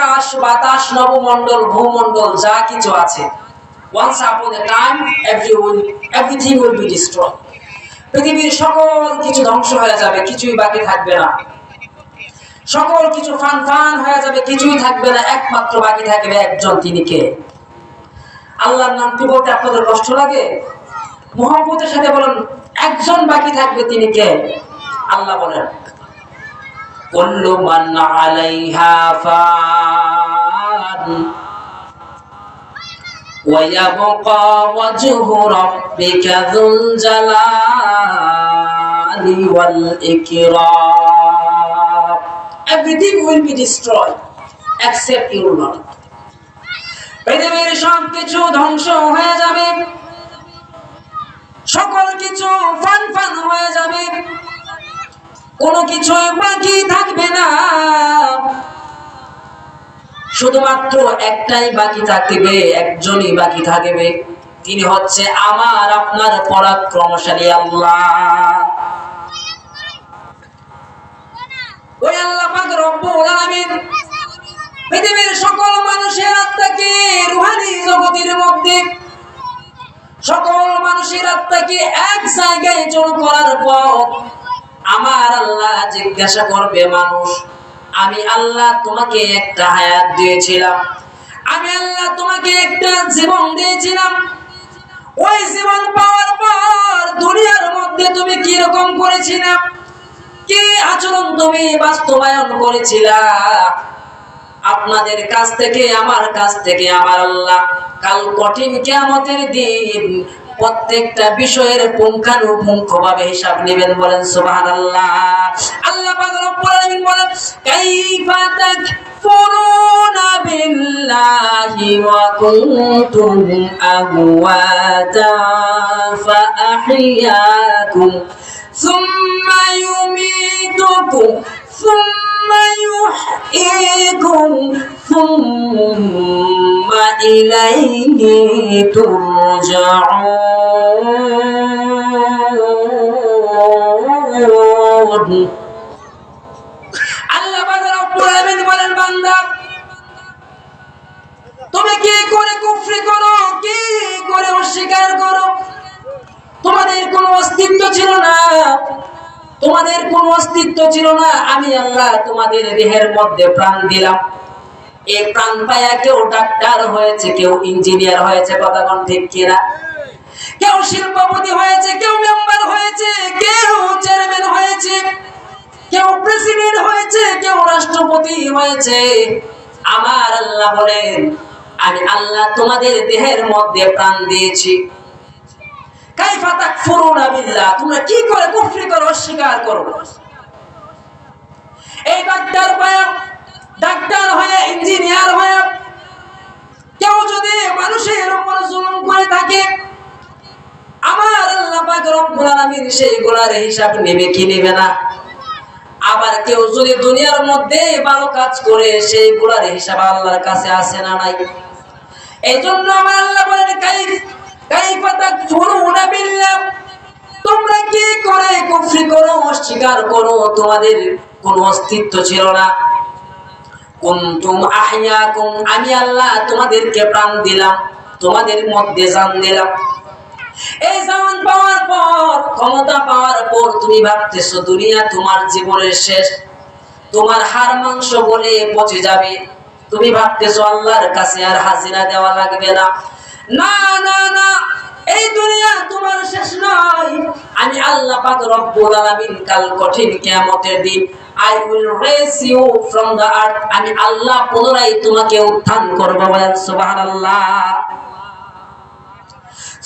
আকাশ, বাতাস, নবমণ্ডল, ভূমণ্ডল, যা কিছু আছে। পৃথিবীর সকল কিছু ধ্বংস হয়ে যাবে, কিছুই বাকি থাকবে না। সকল কিছু ফান ফান হয়ে যাবে, কিছুই থাকবে না, একমাত্র বাকি থাকবে একজন, তিনি কে? আল্লাহর নামটি বলতে আপনাদের কষ্ট লাগে? মোহাম্মতের সাথে বলেন, একজন বাকি থাকবে, তিনি কে? আল্লাহ বলেন। কুল্লু মান আলাইহা ফান ويبقى وجه ربك ذو الجلال والإكرام Everything will be destroyed except your Lord. পৃথিবীর সব কিছু ধ্বংস হয়ে যাবে সকল কিছু ফান ফান হয়ে যাবে কোনো কিছুই বাকি থাকবে না। শুধুমাত্র একটাই বাকি থাকবে, একজনই বাকি থাকবে। তিনি হচ্ছে আমার, আপনার পরাক্রমশালী আল্লাহ। ওই আল্লাহ পৃথিবীর সকল মানুষের আত্মাকে, রুহানি জগতের মধ্যে সকল মানুষের আত্মাকে এক জায়গায় জড়ো করার পর আমার আল্লাহ জিজ্ঞাসা করবে, মানুষ, আমি আল্লাহ তোমাকে একটা হায়াত দিয়েছিলাম। আমি আল্লাহ তোমাকে একটা জীবন দিয়েছিলাম। ওই জীবন পাওয়ার পর দুনিয়ার মধ্যে তুমি কি রকম করেছিলাম কি আচরণ তুমি বাস্তবায়ন করেছিলা? আপনাদের কাছ থেকে, আমার কাছ থেকে, আমার আল্লাহ। কাল কঠিন কিয়ামতের দিন প্রত্যেকটা বিষয়ের পুঙ্খানুপুঙ্খ ভাবে হিসাব নেবেন বলেন, সুবহানাল্লাহ। আল্লাহ আলামিন বলেন সুম্মা ইউমীতুকুম ثم يحييكم ثم إليه ترجعون. ছিল না, আমি আল্লাহ তোমাদের দেহের মধ্যে প্রাণ দিলাম। এই প্রাণ পায়া কেউ ডাক্তার হয়েছে, কেউ ইঞ্জিনিয়ার হয়েছে কথা কোন ঠিক কিনা? কেউ শিল্পপতি হয়েছে, কেউ মেম্বার হয়েছে, কেউ চেয়ারম্যান হয়েছে, কেউ প্রেসিডেন্ট হয়েছে, কেউ রাষ্ট্রপতি হয়েছে। আমার আল্লাহ বলেন, আমি আল্লাহ তোমাদের দেহের মধ্যে প্রাণ দিয়েছি। কাইফা তাকফুরুনা বিল্লাহ, তোমরা কি করে কুফরি করো অস্বীকার করো? এই ডাক্তার হয়ে ডাক্তার হয়ে ইঞ্জিনিয়ার হয়ে, কেউ যদি মানুষের উপর জুলুম করে থাকে, আমার আল্লাহ পাক রব্বুল আলামিন সেই গুনার হিসাব নেবে কি নেবে না? আবার কেউ যদি দুনিয়ার মধ্যে ভালো কাজ করে, সেই গুনার হিসাব আল্লাহর কাছে আসে না নাই? এই জন্য আমার আল্লাহ বলেন, কাইফা তাকফুরুনা বিল্লাহ তোমরা কি করে কুফরি করো অস্বীকার করো, তোমাদের কোনো অস্তিত্ব ছিল না। আমি আল্লাহ তোমাদেরকে প্রাণ দিলাম, তোমাদের মধ্যে জান দিলাম। এই জান পাওয়ার পর, ক্ষমতা পাওয়ার পর তুমি ভাবতেছো, দুনিয়া তোমার জীবনের শেষ। তোমার হাড় মাংস বলে পচে যাবে। তুমি ভাবতেছো, আল্লাহর কাছে আর হাজিরা দেওয়া লাগবে না। না না না এই দুনিয়া তোমার শেষ নয়। আমি আল্লাহ পাক রব্বুল আলামিন কাল কঠিন কিয়ামতের দিন I will raise you from the earth আমি আল্লাহ পুনরায় তোমাকে উত্থান করব বলেন সুবহানাল্লাহ।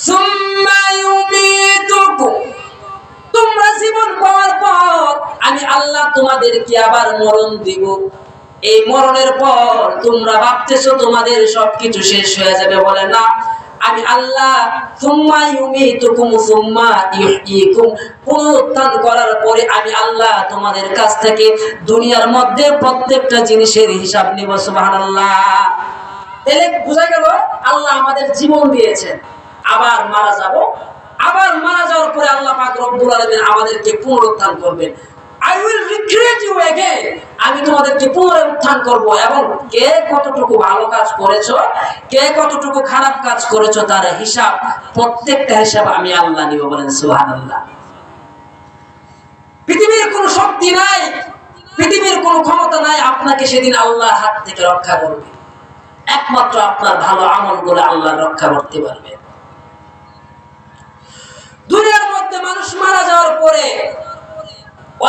সুম্মা ইউমীতুকুম। তোমরা জীবন পাওয়ার পর আমি আল্লাহ তোমাদেরকে আবার মরণ দিব। এই মরণের পর তোমরা ভাবতেছো তোমাদের সবকিছু শেষ হয়ে যাবে বলে না। আমি আল্লাহ, সুম্মা ইউমীতুকুম, সুম্মা ইহয়িকুম পুনরুত্থান করার পরে আমি আল্লাহ তোমাদের কাছ থেকে দুনিয়ার মধ্যে প্রত্যেকটা জিনিসের হিসাব নিব, সুবহানাল্লাহ। তাহলে বোঝা গেল, আল্লাহ আমাদের জীবন দিয়েছেন। আবার মারা যাব। আবার মারা যাওয়ার পরে আল্লাহ পাক রব্বুল আলামিন আমাদেরকে পুনরুত্থান করবেন। I will recreate you again আমি তোমাদেরকে পুনরুত্থান করব এবং কে কতটুকু ভালো কাজ করেছ, কে কতটুকু খারাপ কাজ করেছ তার হিসাব, প্রত্যেকটা হিসাব আমি আল্লাহ নিব বলেন সুবহানাল্লাহ। পৃথিবীর কোনো শক্তি নাই, পৃথিবীর কোনো ক্ষমতা নাই, আপনাকে সেদিন আল্লাহর হাত থেকে রক্ষা করবে। একমাত্র আপনার ভালো আমল করে আল্লাহ রক্ষা করতে পারবে।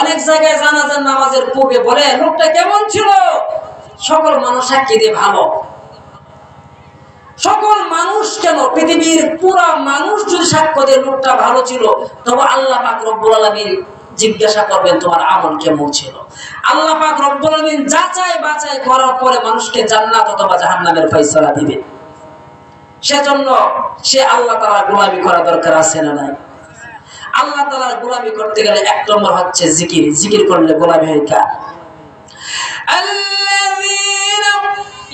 অনেক জায়গায় জানাজার নামাজের পূর্বে বলে লোকটা কেমন ছিল? সকল মানুষ সাক্ষী দিয়ে ভালো। সকল মানুষ কেন? পৃথিবীর পুরা মানুষ যদি সাক্ষ্য দিয়ে লোকটা ভালো ছিল, তবে আল্লাহ রব্বুল আলামিন জিজ্ঞাসা করবেন, তোমার আমল কেমন ছিল? আল্লাহ রব্বুল আলামিন যাচাই বাছাই করার পরে মানুষকে জান্নাত অথবা জাহান্নামের ফয়সালা দিবে। সেজন্য সে আল্লাহ তাআলা গোলামি করা দরকার আছে না নাই? আল্লাহ তাআলার গোলামি করতে গেলে এক নম্বর হচ্ছে জিকির জিকির করলে গোলামি হয় কার الذين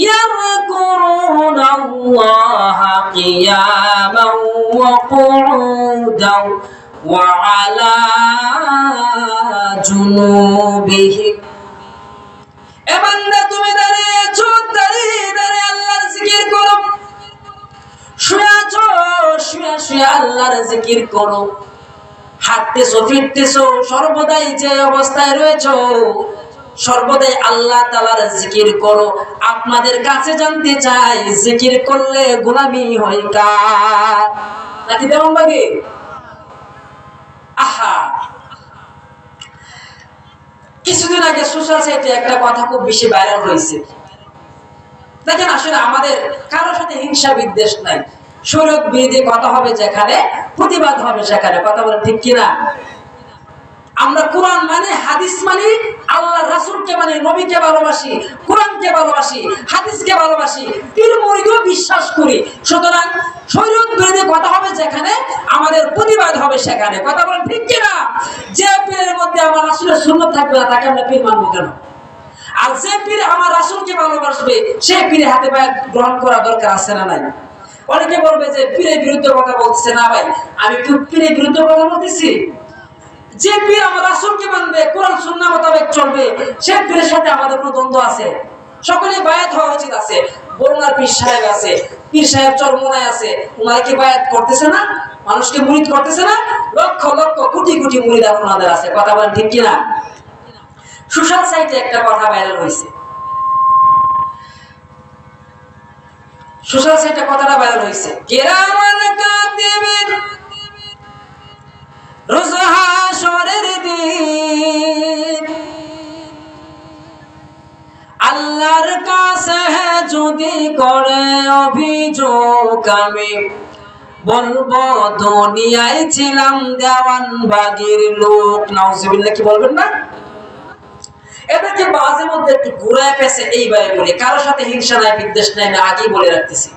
يذكرون الله قياما وقعودا وعلى جنوبهم এ বান্দা তুমি দাঁড়িয়েছো দাঁড়িয়ে দাঁড়িয়ে আল্লাহর জিকির করো শুয়ে আছো শুয়ে শুয়ে আল্লাহর জিকির করো হাঁটতেছো, ফিরতেছো, সর্বদাই যে অবস্থায় রয়েছো, সর্বদাই আল্লাহ তালার জিকির করো। আপনাদের কাছে জানতে চাই, জিকির করলে গোলামি হয় কার? নাকি আহা! কিছুদিন আগে সোশ্যাল সাইটে একটা কথা খুব বেশি ভাইরাল হয়েছে। দেখেন আসলে আমাদের কারোর সাথে হিংসা বিদ্বেষ নাই। শরীয়ত বিরোধী কথা হবে যেখানে, প্রতিবাদ হবে সেখানে। কথা বলে ঠিক কিনা? আমরা কোরআন মানে হাদিস মানে আল্লাহ রাসূলকে মানে নবীকে ভালোবাসি, কোরআনকে ভালোবাসি, হাদিসকে ভালোবাসি, পীর মুরিদও বিশ্বাস করি। সুতরাং শরীয়ত বিরোধী কথা হবে যেখানে, আমাদের প্রতিবাদ হবে সেখানে। কথা বলেন ঠিক কিনা? যে পীরের মধ্যে আমার রাসূলের সুন্নাত থাকবে না, তাকে আমরা পীর মানবো কেন? আর যে পীর আমার রাসূলকে ভালোবাসবে, সে পীরের হাতে গ্রহণ করা দরকার আছে না নাই? অনেকে বলবে যে পীরের বিরুদ্ধে কথা বলছে না ভাই, আমি কি পীরের বিরুদ্ধে কথা বলতেছি। যে পীর আমার রাসূলকে মানবে, কোরআন, সুন্নাহ মোতাবেক চলবে সে পীরের সাথে আমাদের কোনো দ্বন্দ্ব আছে। সকলে বায়াত হওয়া উচিত আছে। বরুণার পীর সাহেব আছে, পীর সাহেব চরমোনায় আছে। ওনারা কি বায়াত করতেছে না, মানুষকে মুরিদ করতেছে না, লক্ষ লক্ষ কোটি কোটি মুরিদ আপনাদের আছে। কথা বলেন ঠিক কিনা? সোশ্যাল সাইটে একটা কথা ভাইরাল হয়েছে। সোশ্যাল সাইটে কথাটা ভাইরাল হয়েছে কেরামান কাতিবিন রোজ হাসরের দিন। আল্লাহর কাছে যদি করে অভিযোগ আমি বলব, দুনিয়ায় ছিলাম দেওয়ান বাগির লোক। নাউজুবিল্লাহ, কি বলবেন না? এদেরকে মাঝে মধ্যে একটু ঘুরায় পেছে এইভাবে বলি, কারোর সাথে হিংসা নাই, বিদ্বেষ নাই, আমি আগেই বলে রাখতেছি।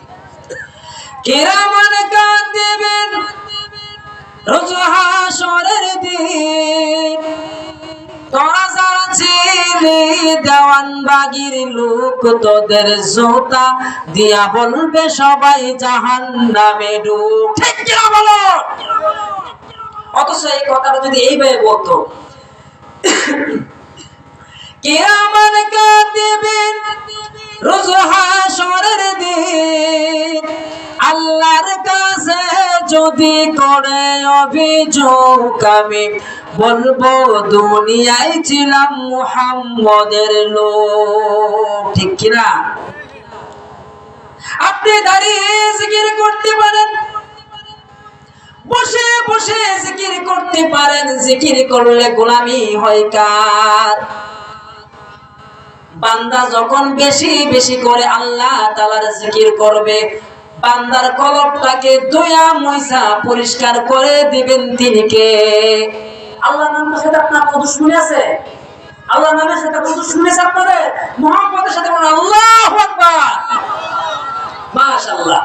লোক, তোদের জোতা দিয়া বলবে সবাই জাহান নামে ঠিক বলো? অথচ এই কথাটা যদি এইভাবে বলতো কিয়ামত কাতিবিন রোজ হাসরের দিন। আল্লাহর কাছে যদি করে অভিযোগ, আমি বলব, দুনিয়ায় ছিলাম মুহাম্মদের লোক। ঠিক কিনা? আপনি দাঁড়িয়ে জিকির করতে পারেন। বসে বসে জিকির করতে পারেন। জিকির করলে গোলামি হয় কার? বান্দা যখন বেশি বেশি করে আল্লাহ তালার জিকির করবে, বান্দার কলবটাকে দয়া ময়সা পরিষ্কার করে দিবেন তিনি কে? আল্লাহ নামের সেটা আপনার কত শুনে আছে? আল্লাহ নামে সেটা কত শুনেছে আপনাদের? মহাপদের সাথে আল্লাহ মাশাল্লাহ